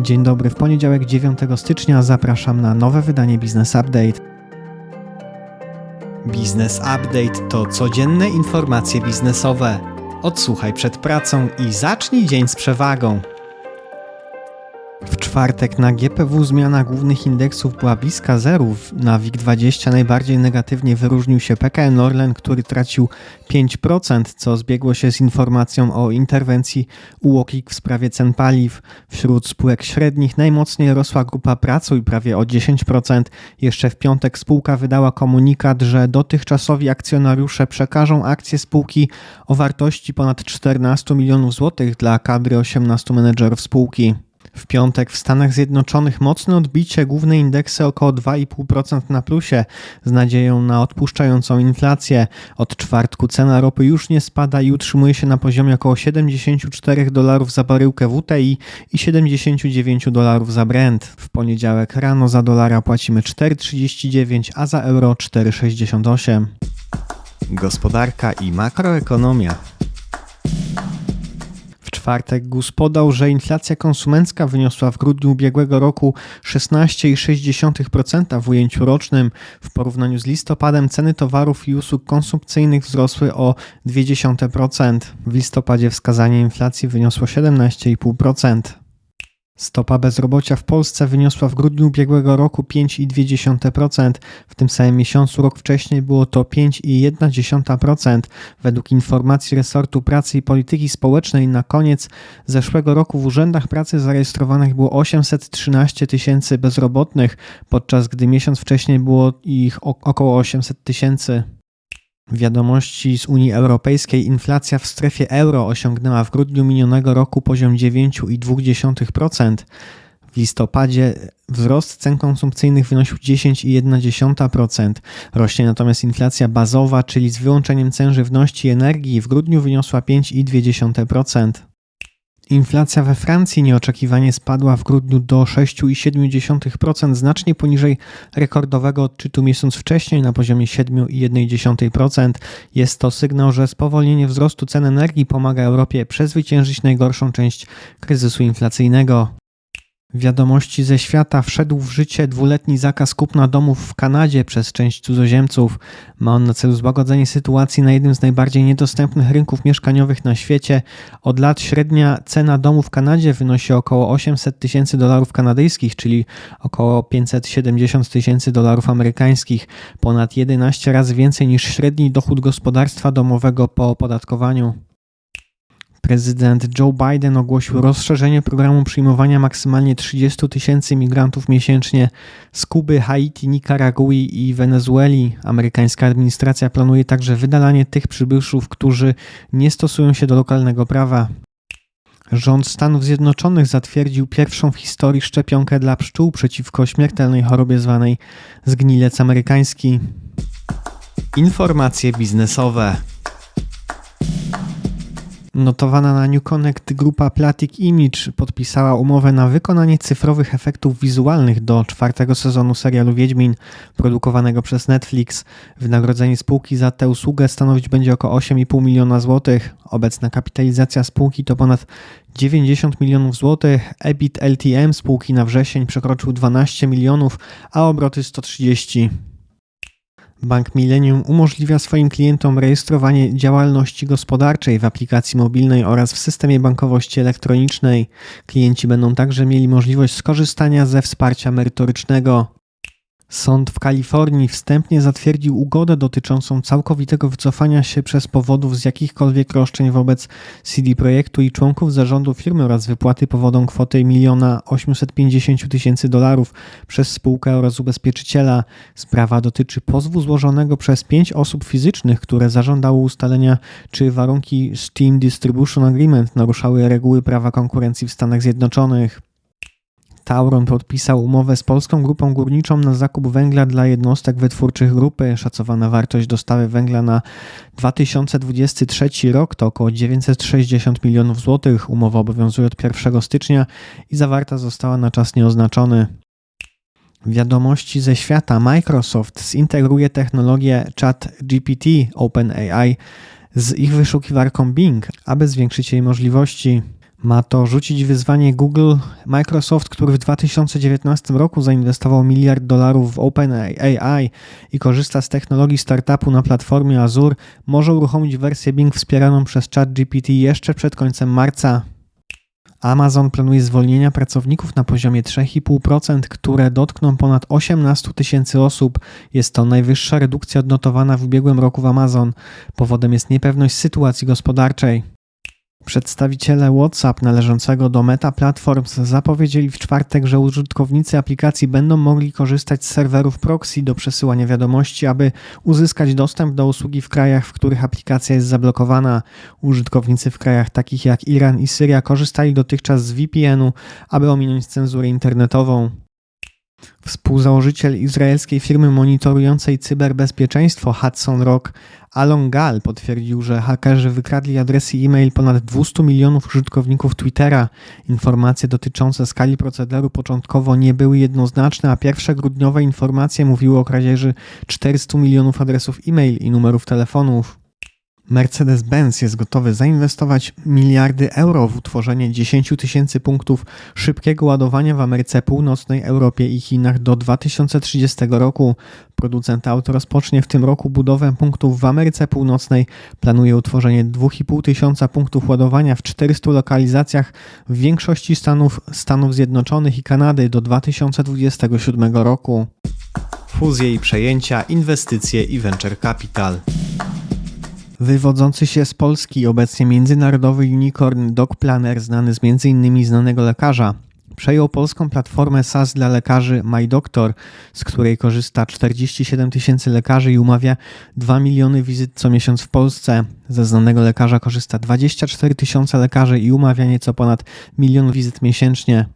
Dzień dobry, w poniedziałek 9 stycznia zapraszam na nowe wydanie Business Update. Business Update to codzienne informacje biznesowe. Odsłuchaj przed pracą i zacznij dzień z przewagą. Czwartek na GPW zmiana głównych indeksów była bliska zerów. Na WIG20 najbardziej negatywnie wyróżnił się PKN Orlen, który tracił 5%, co zbiegło się z informacją o interwencji UOKiK w sprawie cen paliw. Wśród spółek średnich najmocniej rosła grupa Pracuj prawie o 10%. Jeszcze w piątek spółka wydała komunikat, że dotychczasowi akcjonariusze przekażą akcje spółki o wartości ponad 14 milionów złotych dla kadry 18 menedżerów spółki. W piątek w Stanach Zjednoczonych mocne odbicie, główne indeksy około 2,5% na plusie, z nadzieją na odpuszczającą inflację. Od czwartku cena ropy już nie spada i utrzymuje się na poziomie około 74 dolarów za baryłkę WTI i 79 dolarów za Brent. W poniedziałek rano za dolara płacimy 4,39, a za euro 4,68. Gospodarka i makroekonomia. Czwartek GUS podał, że inflacja konsumencka wyniosła w grudniu ubiegłego roku 16,6% w ujęciu rocznym. W porównaniu z listopadem ceny towarów i usług konsumpcyjnych wzrosły o 0,2%. W listopadzie wskazanie inflacji wyniosło 17,5%. Stopa bezrobocia w Polsce wyniosła w grudniu ubiegłego roku 5,2%. W tym samym miesiącu rok wcześniej było to 5,1%. Według informacji resortu pracy i polityki społecznej na koniec zeszłego roku w urzędach pracy zarejestrowanych było 813 tysięcy bezrobotnych, podczas gdy miesiąc wcześniej było ich około 800 tysięcy. Wiadomości z Unii Europejskiej inflacja w strefie euro osiągnęła w grudniu minionego roku poziom 9,2%. W listopadzie wzrost cen konsumpcyjnych wynosił 10,1%. Rośnie natomiast inflacja bazowa, czyli z wyłączeniem cen żywności i energii, w grudniu wyniosła 5,2%. Inflacja we Francji nieoczekiwanie spadła w grudniu do 6,7%, znacznie poniżej rekordowego odczytu miesiąc wcześniej na poziomie 7,1%. Jest to sygnał, że spowolnienie wzrostu cen energii pomaga Europie przezwyciężyć najgorszą część kryzysu inflacyjnego. Wiadomości ze świata wszedł w życie dwuletni zakaz kupna domów w Kanadzie przez część cudzoziemców. Ma on na celu złagodzenie sytuacji na jednym z najbardziej niedostępnych rynków mieszkaniowych na świecie. Od lat średnia cena domu w Kanadzie wynosi około 800 tysięcy dolarów kanadyjskich, czyli około 570 tysięcy dolarów amerykańskich, ponad 11 razy więcej niż średni dochód gospodarstwa domowego po opodatkowaniu. Prezydent Joe Biden ogłosił rozszerzenie programu przyjmowania maksymalnie 30 tysięcy migrantów miesięcznie z Kuby, Haiti, Nikaragui i Wenezueli. Amerykańska administracja planuje także wydalanie tych przybyszów, którzy nie stosują się do lokalnego prawa. Rząd Stanów Zjednoczonych zatwierdził pierwszą w historii szczepionkę dla pszczół przeciwko śmiertelnej chorobie zwanej zgnilec amerykański. Informacje biznesowe. Notowana na New Connect grupa Platic Image podpisała umowę na wykonanie cyfrowych efektów wizualnych do czwartego sezonu serialu Wiedźmin produkowanego przez Netflix. Wynagrodzenie spółki za tę usługę stanowić będzie około 8,5 miliona złotych. Obecna kapitalizacja spółki to ponad 90 milionów złotych. EBIT LTM spółki na wrzesień przekroczył 12 milionów, a obroty 130. Bank Millennium umożliwia swoim klientom rejestrowanie działalności gospodarczej w aplikacji mobilnej oraz w systemie bankowości elektronicznej. Klienci będą także mieli możliwość skorzystania ze wsparcia merytorycznego. Sąd w Kalifornii wstępnie zatwierdził ugodę dotyczącą całkowitego wycofania się przez powodów z jakichkolwiek roszczeń wobec CD Projektu i członków zarządu firmy oraz wypłaty powodom kwoty 1 850 tysięcy dolarów przez spółkę oraz ubezpieczyciela. Sprawa dotyczy pozwu złożonego przez pięć osób fizycznych, które zażądały ustalenia, czy warunki Steam Distribution Agreement naruszały reguły prawa konkurencji w Stanach Zjednoczonych. Tauron podpisał umowę z Polską Grupą Górniczą na zakup węgla dla jednostek wytwórczych grupy. Szacowana wartość dostawy węgla na 2023 rok to około 960 milionów złotych. Umowa obowiązuje od 1 stycznia i zawarta została na czas nieoznaczony. Wiadomości ze świata Microsoft zintegruje technologię ChatGPT OpenAI z ich wyszukiwarką Bing, aby zwiększyć jej możliwości. Ma to rzucić wyzwanie Google, Microsoft, który w 2019 roku zainwestował miliard dolarów w OpenAI i korzysta z technologii startupu na platformie Azure, może uruchomić wersję Bing wspieraną przez ChatGPT jeszcze przed końcem marca. Amazon planuje zwolnienia pracowników na poziomie 3,5%, które dotkną ponad 18 tysięcy osób. Jest to najwyższa redukcja odnotowana w ubiegłym roku w Amazon. Powodem jest niepewność sytuacji gospodarczej. Przedstawiciele WhatsApp należącego do Meta Platforms zapowiedzieli w czwartek, że użytkownicy aplikacji będą mogli korzystać z serwerów proxy do przesyłania wiadomości, aby uzyskać dostęp do usługi w krajach, w których aplikacja jest zablokowana. Użytkownicy w krajach takich jak Iran i Syria korzystali dotychczas z VPN-u, aby ominąć cenzurę internetową. Współzałożyciel izraelskiej firmy monitorującej cyberbezpieczeństwo Hudson Rock, Alon Gal, potwierdził, że hakerzy wykradli adresy e-mail ponad 200 milionów użytkowników Twittera. Informacje dotyczące skali procederu początkowo nie były jednoznaczne, a pierwsze grudniowe informacje mówiły o kradzieży 400 milionów adresów e-mail i numerów telefonów. Mercedes-Benz jest gotowy zainwestować miliardy euro w utworzenie 10 tysięcy punktów szybkiego ładowania w Ameryce Północnej, Europie i Chinach do 2030 roku. Producent aut rozpocznie w tym roku budowę punktów w Ameryce Północnej. Planuje utworzenie 2,5 tysiąca punktów ładowania w 400 lokalizacjach w większości stanów Stanów Zjednoczonych i Kanady do 2027 roku. Fuzje i przejęcia, inwestycje i venture capital. Wywodzący się z Polski obecnie międzynarodowy unicorn Doc Planner, znany z m.in. znanego lekarza, przejął polską platformę SaaS dla lekarzy MyDoctor, z której korzysta 47 tysięcy lekarzy i umawia 2 miliony wizyt co miesiąc w Polsce. Ze znanego lekarza korzysta 24 tysiące lekarzy i umawia nieco ponad milion wizyt miesięcznie.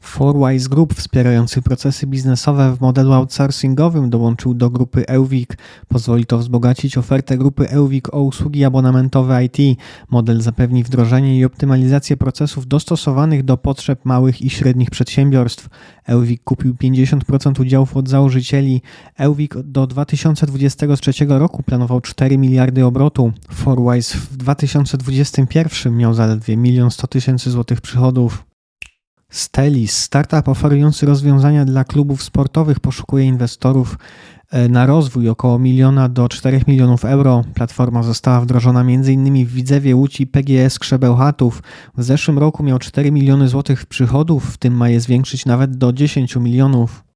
Fourwise Group wspierający procesy biznesowe w modelu outsourcingowym dołączył do grupy Euvik. Pozwoli to wzbogacić ofertę grupy Euvik o usługi abonamentowe IT. Model zapewni wdrożenie i optymalizację procesów dostosowanych do potrzeb małych i średnich przedsiębiorstw. Euvik kupił 50% udziałów od założycieli. Euvik do 2023 roku planował 4 miliardy obrotu. Fourwise w 2021 miał zaledwie 1 100 tysięcy złotych przychodów. Stelis, startup oferujący rozwiązania dla klubów sportowych, poszukuje inwestorów e, na rozwój około miliona do 4 milionów euro. Platforma została wdrożona m.in. w Widzewie Łódź i PGS Krzebełchatów. W zeszłym roku miał 4 miliony złotych przychodów, w tym ma je zwiększyć nawet do 10 milionów.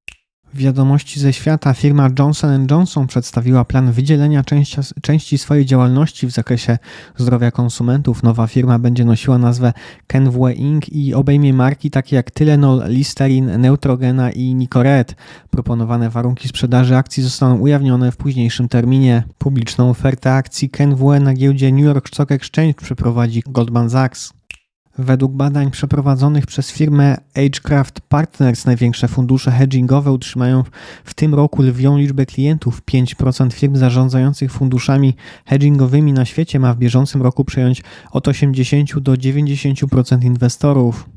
Wiadomości ze świata firma Johnson Johnson przedstawiła plan wydzielenia części, części, swojej działalności w zakresie zdrowia konsumentów. Nowa firma będzie nosiła nazwę Kenvue Inc. i obejmie marki takie jak Tylenol, Listerin, Neutrogena i Nicoret. Proponowane warunki sprzedaży akcji zostaną ujawnione w późniejszym terminie. Publiczną ofertę akcji Kenvue na giełdzie New York Stock Exchange przeprowadzi Goldman Sachs. Według badań przeprowadzonych przez firmę Agecraft Partners największe fundusze hedgingowe utrzymają w tym roku lwią liczbę klientów. 5% firm zarządzających funduszami hedgingowymi na świecie ma w bieżącym roku przejąć od 80 do 90% inwestorów.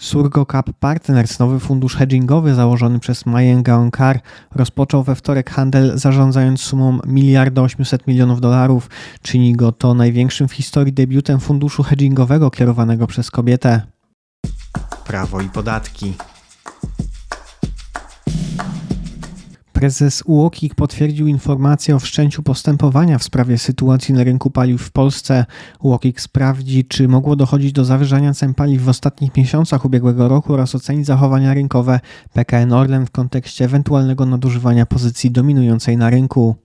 Surgo Cap Partners, nowy fundusz hedgingowy założony przez Mayen Gaonkar, rozpoczął we wtorek handel zarządzając sumą 1 800 milionów dolarów. Czyni go to największym w historii debiutem funduszu hedgingowego kierowanego przez kobietę. Prawo i podatki. Prezes UOKiK potwierdził informację o wszczęciu postępowania w sprawie sytuacji na rynku paliw w Polsce. UOKiK sprawdzi, czy mogło dochodzić do zawyżania cen paliw w ostatnich miesiącach ubiegłego roku oraz oceni zachowania rynkowe PKN Orlen w kontekście ewentualnego nadużywania pozycji dominującej na rynku.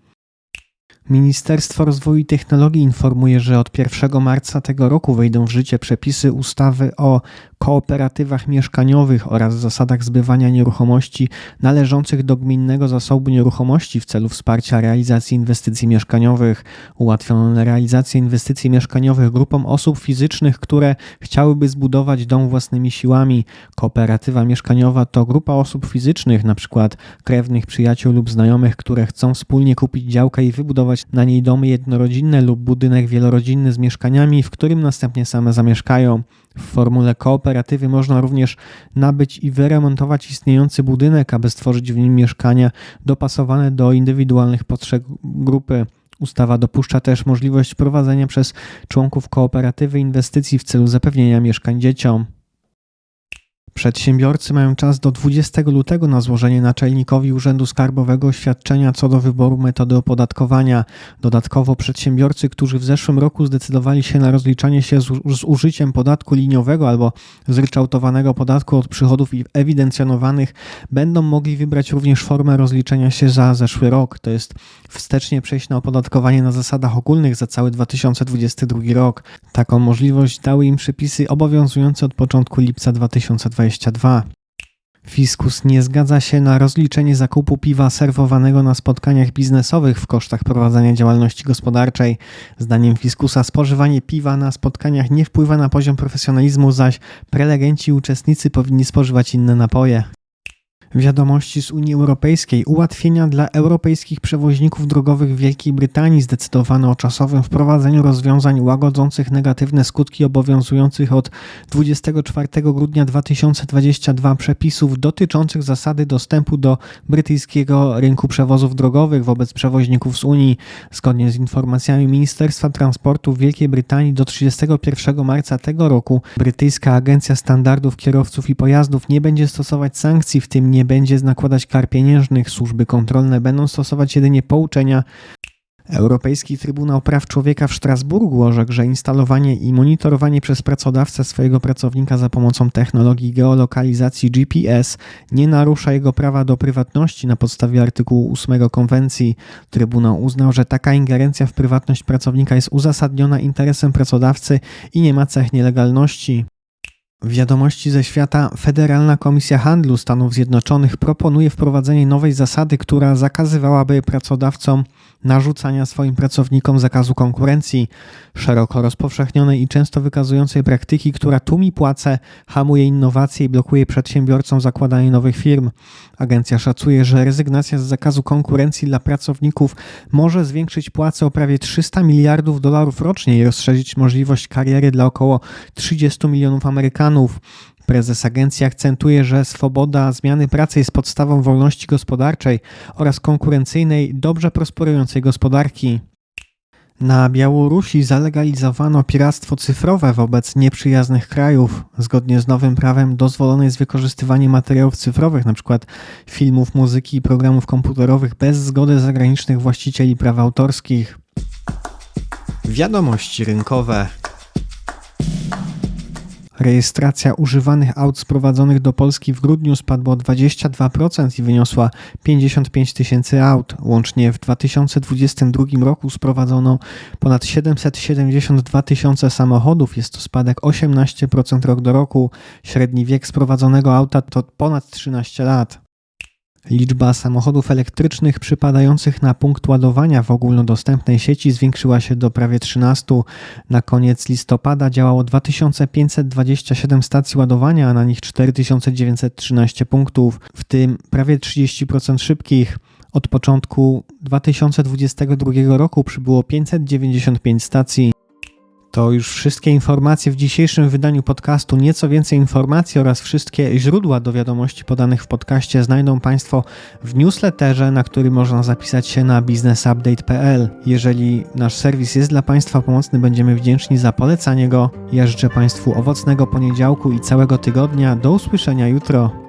Ministerstwo Rozwoju i Technologii informuje, że od 1 marca tego roku wejdą w życie przepisy ustawy o kooperatywach mieszkaniowych oraz zasadach zbywania nieruchomości należących do gminnego zasobu nieruchomości w celu wsparcia realizacji inwestycji mieszkaniowych. Ułatwiono realizację inwestycji mieszkaniowych grupom osób fizycznych, które chciałyby zbudować dom własnymi siłami. Kooperatywa mieszkaniowa to grupa osób fizycznych, np. krewnych, przyjaciół lub znajomych, które chcą wspólnie kupić działkę i wybudować na niej domy jednorodzinne lub budynek wielorodzinny z mieszkaniami, w którym następnie same zamieszkają. W formule kooperatywy można również nabyć i wyremontować istniejący budynek, aby stworzyć w nim mieszkania dopasowane do indywidualnych potrzeb grupy. Ustawa dopuszcza też możliwość prowadzenia przez członków kooperatywy inwestycji w celu zapewnienia mieszkań dzieciom. Przedsiębiorcy mają czas do 20 lutego na złożenie naczelnikowi Urzędu Skarbowego oświadczenia co do wyboru metody opodatkowania. Dodatkowo przedsiębiorcy, którzy w zeszłym roku zdecydowali się na rozliczanie się z, z użyciem podatku liniowego albo zryczałtowanego podatku od przychodów ewidencjonowanych, będą mogli wybrać również formę rozliczenia się za zeszły rok, to jest wstecznie przejść na opodatkowanie na zasadach ogólnych za cały 2022 rok. Taką możliwość dały im przepisy obowiązujące od początku lipca 2020 2022. Fiskus nie zgadza się na rozliczenie zakupu piwa serwowanego na spotkaniach biznesowych w kosztach prowadzenia działalności gospodarczej. Zdaniem Fiskusa spożywanie piwa na spotkaniach nie wpływa na poziom profesjonalizmu, zaś prelegenci i uczestnicy powinni spożywać inne napoje. Wiadomości z Unii Europejskiej. Ułatwienia dla europejskich przewoźników drogowych w Wielkiej Brytanii zdecydowano o czasowym wprowadzeniu rozwiązań łagodzących negatywne skutki obowiązujących od 24 grudnia 2022 przepisów dotyczących zasady dostępu do brytyjskiego rynku przewozów drogowych wobec przewoźników z Unii. Zgodnie z informacjami Ministerstwa Transportu w Wielkiej Brytanii do 31 marca tego roku brytyjska Agencja Standardów Kierowców i Pojazdów nie będzie stosować sankcji, w tym nie będzie nakładać kar pieniężnych, służby kontrolne będą stosować jedynie pouczenia. Europejski Trybunał Praw Człowieka w Strasburgu orzekł, że instalowanie i monitorowanie przez pracodawcę swojego pracownika za pomocą technologii geolokalizacji GPS nie narusza jego prawa do prywatności na podstawie artykułu 8 konwencji. Trybunał uznał, że taka ingerencja w prywatność pracownika jest uzasadniona interesem pracodawcy i nie ma cech nielegalności. Wiadomości ze świata Federalna Komisja Handlu Stanów Zjednoczonych proponuje wprowadzenie nowej zasady, która zakazywałaby pracodawcom narzucania swoim pracownikom zakazu konkurencji, szeroko rozpowszechnionej i często wykazującej praktyki, która tłumi płace, hamuje innowacje i blokuje przedsiębiorcom zakładanie nowych firm. Agencja szacuje, że rezygnacja z zakazu konkurencji dla pracowników może zwiększyć płace o prawie 300 miliardów dolarów rocznie i rozszerzyć możliwość kariery dla około 30 milionów Amerykanów. Prezes agencji akcentuje, że swoboda zmiany pracy jest podstawą wolności gospodarczej oraz konkurencyjnej, dobrze prosperującej gospodarki. Na Białorusi zalegalizowano piractwo cyfrowe wobec nieprzyjaznych krajów. Zgodnie z nowym prawem dozwolone jest wykorzystywanie materiałów cyfrowych, np. filmów, muzyki i programów komputerowych bez zgody zagranicznych właścicieli praw autorskich. Wiadomości rynkowe. Rejestracja używanych aut sprowadzonych do Polski w grudniu spadła o 22% i wyniosła 55 tysięcy aut. Łącznie w 2022 roku sprowadzono ponad 772 tysiące samochodów. Jest to spadek 18% rok do roku. Średni wiek sprowadzonego auta to ponad 13 lat. Liczba samochodów elektrycznych przypadających na punkt ładowania w ogólnodostępnej sieci zwiększyła się do prawie 13. Na koniec listopada działało 2527 stacji ładowania, a na nich 4913 punktów, w tym prawie 30% szybkich. Od początku 2022 roku przybyło 595 stacji. To już wszystkie informacje w dzisiejszym wydaniu podcastu. Nieco więcej informacji oraz wszystkie źródła do wiadomości podanych w podcaście znajdą Państwo w newsletterze, na który można zapisać się na businessupdate.pl. Jeżeli nasz serwis jest dla Państwa pomocny, będziemy wdzięczni za polecanie go. Ja życzę Państwu owocnego poniedziałku i całego tygodnia. Do usłyszenia jutro.